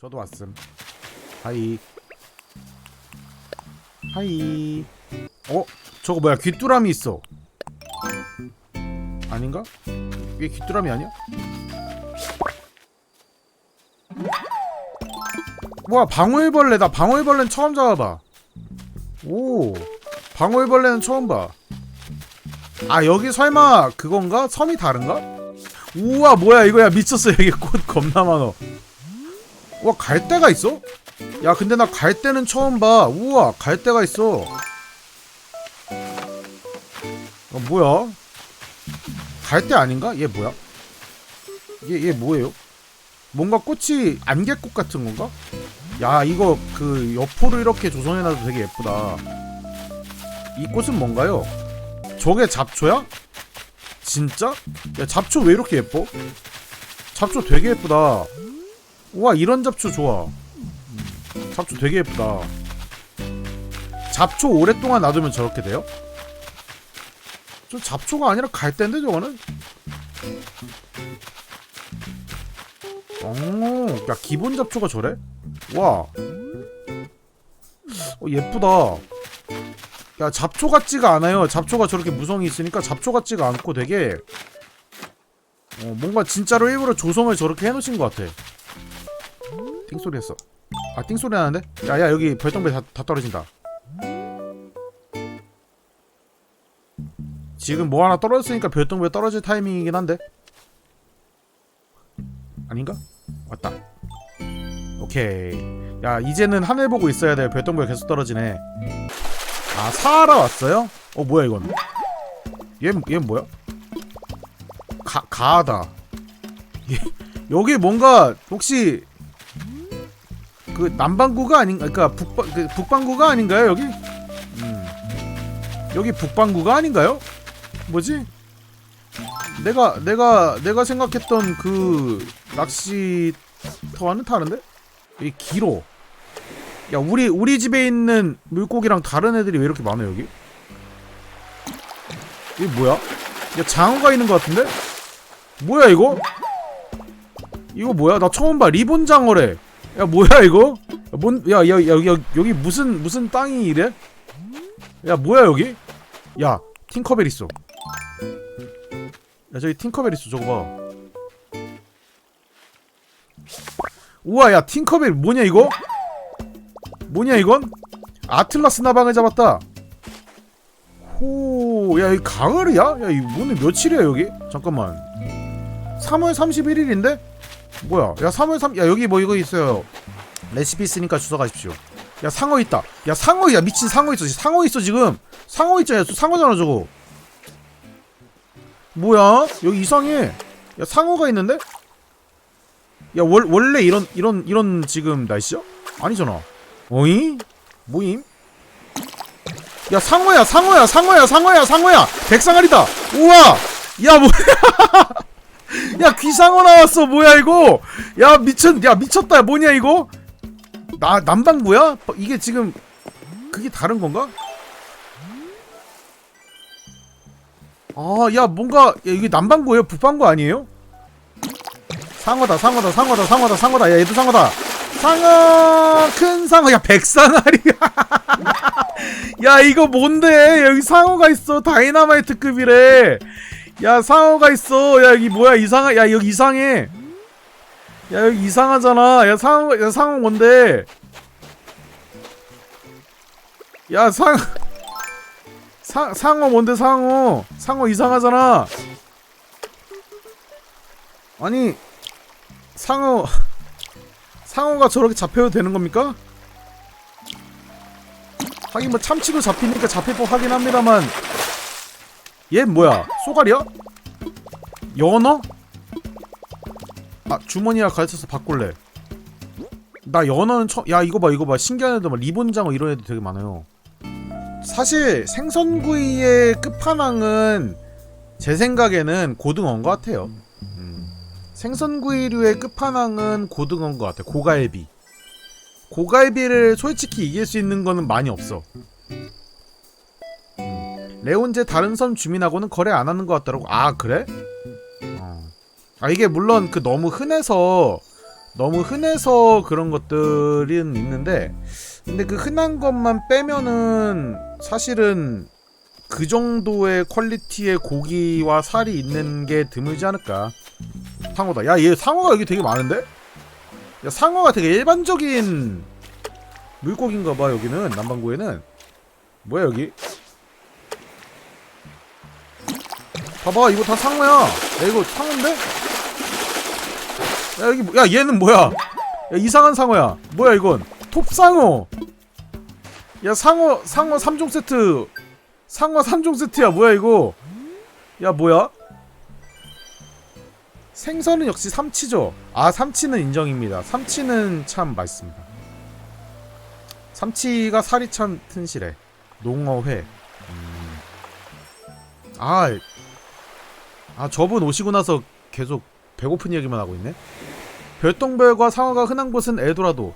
저도 왔음. 하이. 하이. 어? 저거 뭐야? 귀뚜라미 있어. 아닌가? 이게 귀뚜라미 아니야? 뭐야 방울벌레 나 방울벌레는 처음 잡아봐 오 방울벌레는 처음 봐아 여기 설마 그건가? 섬이 다른가? 우와 뭐야 이거야 미쳤어 여기 꽃 겁나 많어 와 갈대가 있어? 야 근데 나 갈대는 처음 봐 우와 갈대가 있어 어 뭐야 갈대 아닌가? 얘 뭐야? 얘, 얘 뭐예요? 뭔가 꽃이 안개꽃 같은 건가? 야 이거 그 여포를 이렇게 조성해놔도 되게 예쁘다 이 꽃은 뭔가요? 저게 잡초야? 진짜? 야 잡초 왜 이렇게 예뻐? 잡초 되게 예쁘다 우와 이런 잡초 좋아 음, 잡초 되게 예쁘다 잡초 오랫동안 놔두면 저렇게 돼요? 저 잡초가 아니라 갈대인데 저거는? 오, 야 기본 잡초가 저래? 와, 어, 예쁘다. 야 잡초 같지가 않아요. 잡초가 저렇게 무성이 있으니까 잡초 같지가 않고 되게 어, 뭔가 진짜로 일부러 조성을 저렇게 해놓으신 것 같아. 띵소리 했어. 아 띵소리 나는데? 야야 여기 별똥별 다, 다 떨어진다. 지금 뭐 하나 떨어졌으니까 별똥별 떨어질 타이밍이긴 한데. 아닌가? 왔다. 오케이. 야 이제는 하늘 보고 있어야 돼. 별똥별 계속 떨어지네. 아 사하라 왔어요? 어 뭐야 이건? 얘얘 뭐야? 가 가하다. 얘, 여기 뭔가 혹시 그 남반구가 아닌 그러니까 북방 그 북방구가 아닌가요 여기? 음. 여기 북방구가 아닌가요? 뭐지? 내가 내가 내가 생각했던 그 낚시터와는 다른데? 이 길어. 야 우리 우리 집에 있는 물고기랑 다른 애들이 왜 이렇게 많아 여기? 이게 뭐야? 야 장어가 있는 것 같은데? 뭐야 이거? 이거 뭐야? 나 처음 봐 리본 장어래. 야 뭐야 이거? 뭔야야 야, 야, 야, 여기 무슨 무슨 땅이 이래? 야 뭐야 여기? 야 팅커벨 있어. 야 저기 팅커벨 있어 저거 봐 우와 야 팅커벨 뭐냐 이거? 뭐냐 이건? 아틀라스 나방을 잡았다 호야 이 가을이야? 야이 오늘 며칠이야 여기? 잠깐만 3월 31일인데? 뭐야 야 3월 3... 야 여기 뭐 이거 있어요 레시피 있으니까 주워 가십시오 야 상어 있다 야 상어 야 미친 상어 있어 상어 있어 지금 상어 있잖아 상어잖아 저거 뭐야? 여기 이상해. 야 상어가 있는데? 야 월, 원래 이런 이런 이런 지금 날씨야? 아니잖아. 어이? 뭐임? 야 상어야 상어야 상어야 상어야 상어야 백상아리다. 우와. 야 뭐야? 야 귀상어 나왔어 뭐야 이거? 야 미쳤 야 미쳤다 뭐냐 이거? 나 남방구야? 이게 지금 그게 다른 건가? 아, 야, 뭔가, 야, 이게 남방구예요? 북방구 아니에요? 상어다, 상어다, 상어다, 상어다, 상어다. 야, 얘도 상어다. 상어, 큰 상어. 야, 백상아리야. 야, 이거 뭔데? 여기 상어가 있어. 다이나마이트급이래. 야, 상어가 있어. 야, 여기 뭐야? 이상하, 야, 여기 이상해. 야, 여기 이상하잖아. 야, 상어, 야, 상어 뭔데? 야, 상, 상 상어 뭔데 상어? 상어 이상하잖아. 아니 상어 상어가 저렇게 잡혀도 되는 겁니까? 하긴 뭐 참치도 잡히니까 잡힐 법 하긴 합니다만 얘 뭐야? 쏘가리야? 연어? 아 주머니가 가르쳐서 바꿀래. 나 연어는 처... 야 이거 봐 이거 봐 신기한 애들 막 리본장어 이런 애들 되게 많아요. 사실 생선구이의 끝판왕은 제 생각에는 고등어인 것 같아요. 음. 생선구이류의 끝판왕은 고등어인 것 같아. 고갈비. 고갈비를 솔직히 이길 수 있는 거는 많이 없어. 음. 레온제 다른 섬 주민하고는 거래 안 하는 것 같더라고. 아 그래? 어. 아 이게 물론 그 너무 흔해서 너무 흔해서 그런 것들은 있는데 근데 그 흔한 것만 빼면은 사실은 그 정도의 퀄리티의 고기와 살이 있는 게 드물지 않을까 상어다 야 얘 상어가 여기 되게 많은데? 야 상어가 되게 일반적인 물고기인가 봐 여기는 남반구에는 뭐야 여기 봐봐 이거 다 상어야. 야 이거 상어인데? 야 여기 뭐- 야 얘는 뭐야? 야 이상한 상어야. 뭐야 이건? 톱상어. 야 상어 상어 3종 세트. 상어 3종 세트야. 뭐야 이거? 야 뭐야? 생선은 역시 삼치죠. 아 삼치는 인정입니다. 삼치는 참 맛있습니다. 삼치가 살이 참 튼실해. 농어회. 음. 아, 아 저분 오시고 나서 계속 배고픈 얘기만 하고 있네? 별똥별과 상어가 흔한 곳은 에도라도.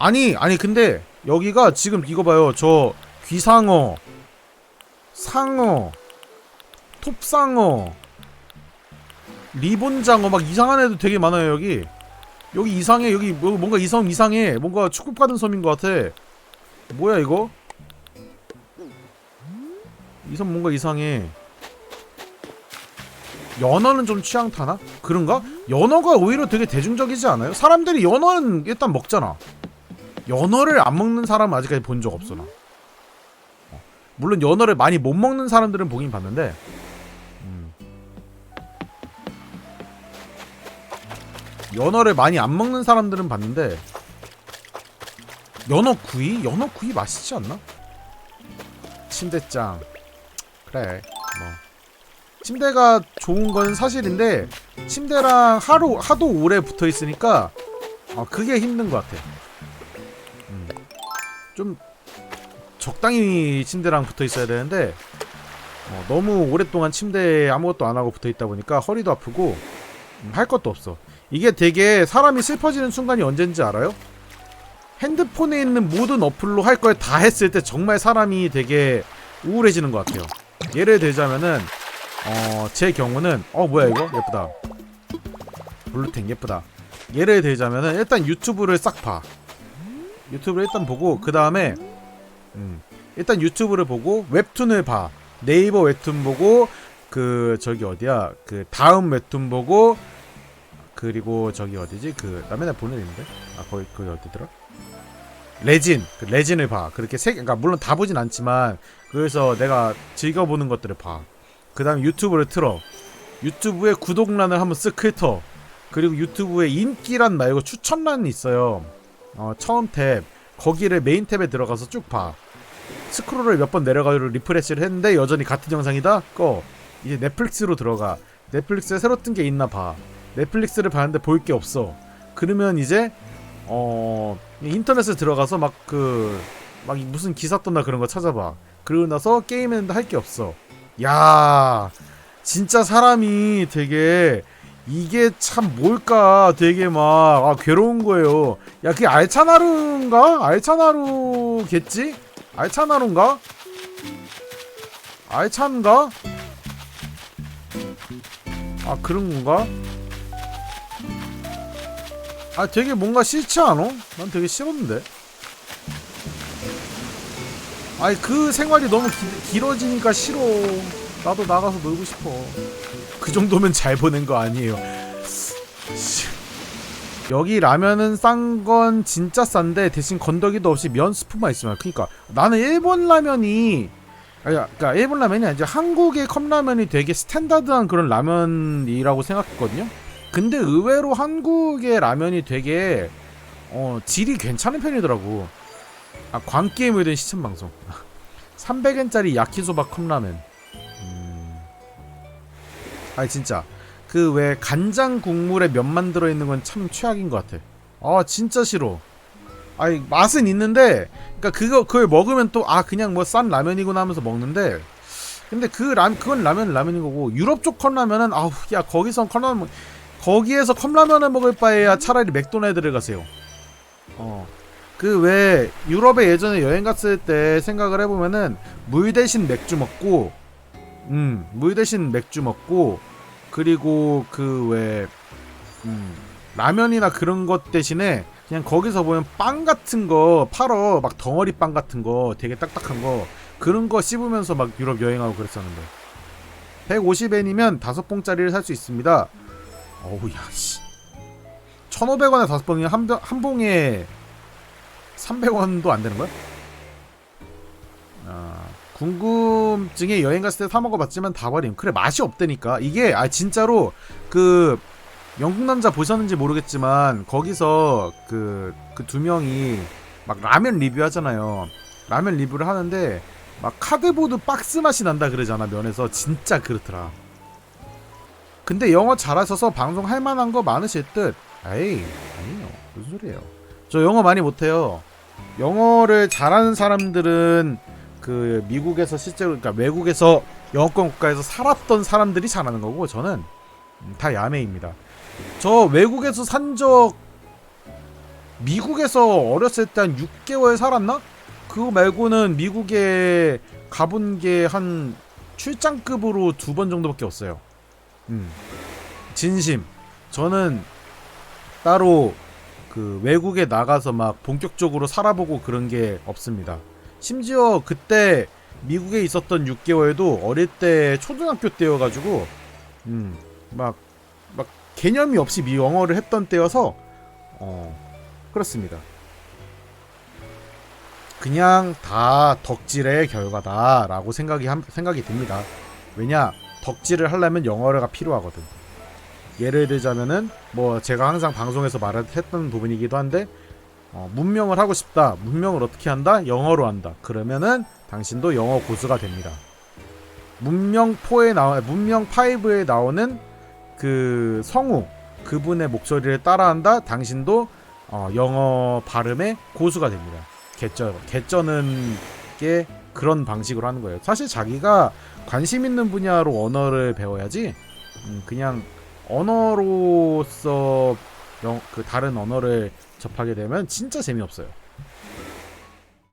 아니 아니 근데 여기가 지금 이거 봐요. 저 귀상어 상어 톱상어 리본장어 막 이상한 애도 되게 많아요 여기. 여기 이상해. 여기 뭐- 뭔가 이성 이상해. 뭔가 가는 섬인 것 같아. 뭐야 이거? 이 섬 뭔가 이상해 연어는 좀 취향 타나? 그런가? 연어가 오히려 되게 대중적이지 않아요? 사람들이 연어는 일단 먹잖아. 연어를 안 먹는 사람은 아직까지 본 적 없어 나. 어. 물론 연어를 많이 못 먹는 사람들은 보긴 봤는데. 음. 연어를 많이 안 먹는 사람들은 봤는데 연어 구이? 연어 구이 맛있지 않나? 침대짱 그래 뭐 침대가 좋은 건 사실인데 침대랑 하루 하도 오래 붙어 있으니까 어, 그게 힘든 것 같아. 음. 좀 적당히 침대랑 붙어 있어야 되는데 어, 너무 오랫동안 침대에 아무것도 안 하고 붙어 있다 보니까 허리도 아프고 음, 할 것도 없어. 이게 되게 사람이 슬퍼지는 순간이 언젠지 알아요? 핸드폰에 있는 모든 어플로 할 걸 다 했을 때 정말 사람이 되게 우울해지는 것 같아요. 예를 들자면은 어, 제 경우는 어 뭐야 이거 예쁘다. 블루탱 예쁘다. 예를 들자면은 일단 유튜브를 싹 봐. 유튜브를 일단 보고 그 다음에 음, 일단 유튜브를 보고 웹툰을 봐. 네이버 웹툰 보고 그 저기 어디야 그 다음 웹툰 보고 그리고 저기 어디지 맨날 보는 있는데 아 거기 거기 어디더라? 레진 그 레진을 봐. 그렇게 세 그러니까 물론 다 보진 않지만 그래서 내가 즐겨 보는 것들을 봐. 그 다음 유튜브를 틀어. 유튜브에 구독란을 한번 쓱 훑어. 그리고 유튜브에 인기란 말고 추천란이 있어요. 어, 처음 탭. 거기를 메인 탭에 들어가서 쭉봐. 스크롤을 몇 번 내려가지고 리프레시를 했는데 여전히 같은 영상이다? 꺼. 이제 넷플릭스로 들어가. 넷플릭스에 새로 뜬 게 있나 봐. 넷플릭스를 봤는데 볼 게 없어. 그러면 이제 어 인터넷에 들어가서 막 그막 무슨 기사 떴나 그런 거 찾아봐. 그러고 나서 게임했는데 할 게 없어 야, 진짜 사람이 되게 이게 참 뭘까 되게 막 아, 괴로운 거예요. 야, 그게 알차나루인가? 알차나루겠지? 알차나루인가? 알찬가? 아, 그런 건가? 아, 되게 뭔가 싫지 않아? 난 되게 싫었는데. 아니 그 생활이 너무 기, 길어지니까 싫어. 나도 나가서 놀고 싶어. 그 정도면 잘 보낸 거 아니에요. 씨. 여기 라면은 싼 건 진짜 싼데 대신 건더기도 없이 면 스프만 있으면 그러니까 나는 일본 라면이 아니, 그러니까 일본 라면이 아니라 한국의 컵라면이 되게 스탠다드한 그런 라면이라고 생각했거든요. 근데 의외로 한국의 라면이 되게 어 질이 괜찮은 편이더라고. 아 광게임을 된 시청 방송. 300엔짜리 야키소바 컵라면 음... 아니 진짜. 그 왜 간장 국물에 면만 들어있는 건 참 최악인 것 같아. 아 진짜 싫어. 아니 맛은 있는데 그니까 그거 그걸 먹으면 또 아 그냥 뭐 싼 라면이구나 하면서 먹는데 근데 그 라, 그건 라면 라면인 거고 유럽 쪽 컵라면은 아우 야 거기서 컵라면 먹- 거기에서 컵라면을 먹을 바에야 차라리 맥도날드를 가세요. 어 그 왜 유럽에 예전에 여행 갔을 때 생각을 해보면은 물 대신 맥주 먹고 음물 대신 맥주 먹고 그리고 그왜 음 라면이나 그런 것 대신에 그냥 거기서 보면 빵 같은 거 팔어. 막 덩어리 빵 같은 거 되게 딱딱한 거. 그런 거 씹으면서 막 유럽 여행하고 그랬었는데. 150엔이면 다섯 봉짜리를 살 수 있습니다. 어우 야씨. 1,500원에 다섯 봉이 한, 병- 한 봉에 300원도 안 되는 거야? 아, 궁금증에 여행 갔을 때 사 먹어봤지만 다 버림. 그래 맛이 없다니까. 이게 아 진짜로 그 영국 남자 보셨는지 모르겠지만 거기서 그 그 두 명이 막 라면 리뷰하잖아요. 라면 리뷰를 하는데 막 카드보드 박스 맛이 난다 그러잖아 면에서 진짜 그렇더라. 근데 영어 잘하셔서 방송 할 만한 거 많으실 듯. 에이 아니요 무슨 소리예요. 저 영어 많이 못해요. 영어를 잘하는 사람들은 그 미국에서 실제로 그러니까 외국에서 영어권 국가에서 살았던 사람들이 잘하는 거고 저는 음, 다 야매입니다. 저 외국에서 산 적 미국에서 어렸을 때 한 6개월 살았나? 그거 말고는 미국에 가본 게 한 출장급으로 두 번 정도밖에 없어요. 음. 진심. 저는 따로 그 외국에 나가서 막 본격적으로 살아보고 그런 게 없습니다. 심지어 그때 미국에 있었던 6개월도 어릴 때 초등학교 때여가지고 음막막 개념이 없이 미 영어를 했던 때여서 어 그렇습니다. 그냥 다 덕질의 결과다라고 생각이 함- 생각이 듭니다. 왜냐 덕질을 하려면 영어가 필요하거든. 예를 들자면은 뭐 제가 항상 방송에서 말했던 부분이기도 한데 어, 문명을 하고 싶다. 문명을 어떻게 한다? 영어로 한다. 그러면은 당신도 영어 고수가 됩니다. 문명 4에 나와 문명 5에 나오는 그 성우 그분의 목소리를 따라한다. 당신도 어, 영어 발음의 고수가 됩니다. 개쩌 개쩌는 게 그런 방식으로 하는 거예요. 사실 자기가 관심 있는 분야로 언어를 배워야지 음, 그냥 언어로서 영, 그 다른 언어를 접하게 되면 진짜 재미없어요.